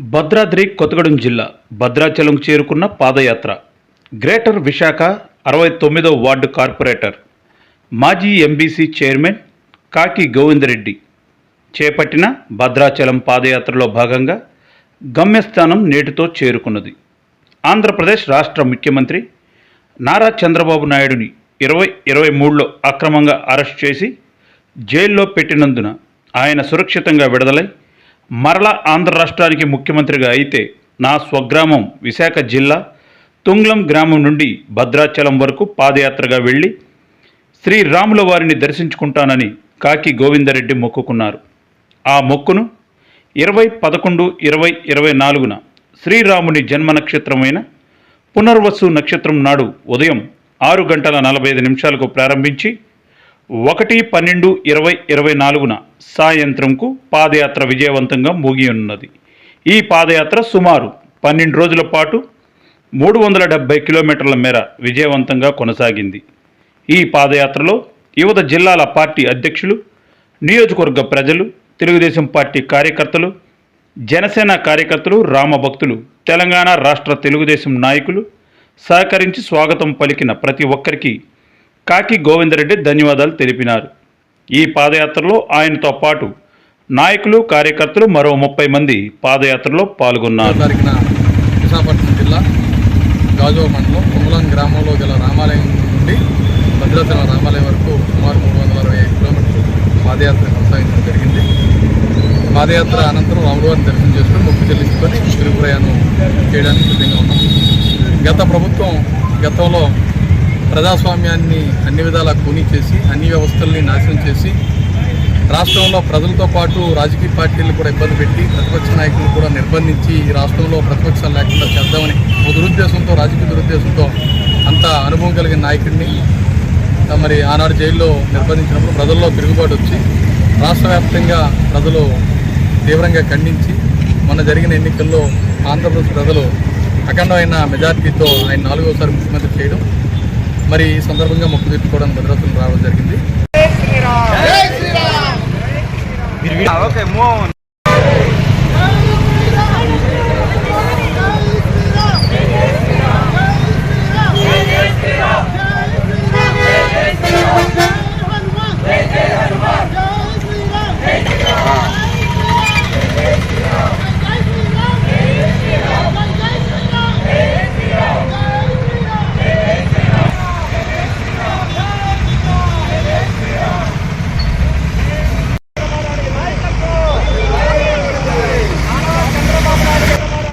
భద్రాద్రి కొత్తగూడెం జిల్లా భద్రాచలం చేరుకున్న పాదయాత్ర. గ్రేటర్ విశాఖ అరవై తొమ్మిదో వార్డు కార్పొరేటర్ మాజీ ఎంబీసీ చైర్మన్ కాకి గోవిందరెడ్డి చేపట్టిన భద్రాచలం పాదయాత్రలో భాగంగా గమ్యస్థానం నేటితో చేరుకున్నది. ఆంధ్రప్రదేశ్ రాష్ట్ర ముఖ్యమంత్రి నారా చంద్రబాబు నాయుడుని ఇరవై ఇరవై మూడులో అక్రమంగా అరెస్ట్ చేసి జైల్లో పెట్టినందున ఆయన సురక్షితంగా విడుదలై మరలా ఆంధ్ర రాష్ట్రానికి ముఖ్యమంత్రిగా అయితే నా స్వగ్రామం విశాఖ జిల్లా తుంగ్లం గ్రామం నుండి భద్రాచలం వరకు పాదయాత్రగా వెళ్ళి శ్రీరాముల వారిని దర్శించుకుంటానని కాకి గోవిందరెడ్డి మొక్కుకున్నారు. ఆ మొక్కును ఇరవై పదకొండు ఇరవై ఇరవై నాలుగున శ్రీరాముని జన్మ నక్షత్రమైన పునర్వసు నక్షత్రం నాడు ఉదయం ఆరు గంటల నలభై ఐదు నిమిషాలకు ప్రారంభించి ఒకటి పన్నెండు ఇరవై ఇరవై నాలుగున సాయంత్రంకు పాదయాత్ర విజయవంతంగా ముగియున్నది. ఈ పాదయాత్ర సుమారు పన్నెండు రోజుల పాటు మూడు వందల డెబ్బై కిలోమీటర్ల మేర విజయవంతంగా కొనసాగింది. ఈ పాదయాత్రలో యువత జిల్లాల పార్టీ అధ్యక్షులు నియోజకవర్గ ప్రజలు తెలుగుదేశం పార్టీ కార్యకర్తలు జనసేన కార్యకర్తలు రామభక్తులు తెలంగాణ రాష్ట్ర తెలుగుదేశం నాయకులు సహకరించి స్వాగతం పలికిన ప్రతి ఒక్కరికి కాకి గోవిందరెడ్డి ధన్యవాదాలు తెలిపినారు. ఈ పాదయాత్రలో ఆయనతో పాటు నాయకులు కార్యకర్తలు మరో ముప్పై మంది పాదయాత్రలో పాల్గొన్నారు. తారీఖున విశాఖపట్నం జిల్లా గాజువ మండలం కుమలం గ్రామంలో గల రామాలయం నుండి భద్రాచలం రామాలయం వరకు సుమారు మూడు వందల అరవై ఐదు కిలోమీటర్లు పాదయాత్ర కొనసాగించడం జరిగింది. పాదయాత్ర అనంతరం రాములవారిని దర్శనం చేసుకుని మొక్కు చెల్లించుకొని తిరుగు ప్రయాణం చేయడానికి సిద్ధంగా ఉన్నాం. గత ప్రభుత్వం గతంలో ప్రజాస్వామ్యాన్ని అన్ని విధాలా కూనీ చేసి అన్ని వ్యవస్థల్ని నాశనం చేసి రాష్ట్రంలో ప్రజలతో పాటు రాజకీయ పార్టీలు కూడా ఇబ్బంది పెట్టి ప్రతిపక్ష నాయకులను కూడా నిర్బంధించి ఈ రాష్ట్రంలో ప్రతిపక్షాలు లేకుండా చేద్దామని ఒక దురుద్దేశంతో రాజకీయ దురుద్దేశంతో అంత అనుభవం కలిగిన నాయకుడిని మరి ఆనాడు జైల్లో నిర్బంధించినప్పుడు ప్రజల్లో తిరుగుబాటు వచ్చి రాష్ట్ర వ్యాప్తంగా ప్రజలు తీవ్రంగా ఖండించి మొన్న జరిగిన ఎన్నికల్లో ఆంధ్రప్రదేశ్ ప్రజలు అఖండమైన మెజార్టీతో ఆయన నాలుగోసారి ముఖ్యమంత్రి చేయడం మరి ఈ సందర్భంగా మొక్కు తీర్చుకోవడానికి భద్రాచలం రావడం జరిగింది.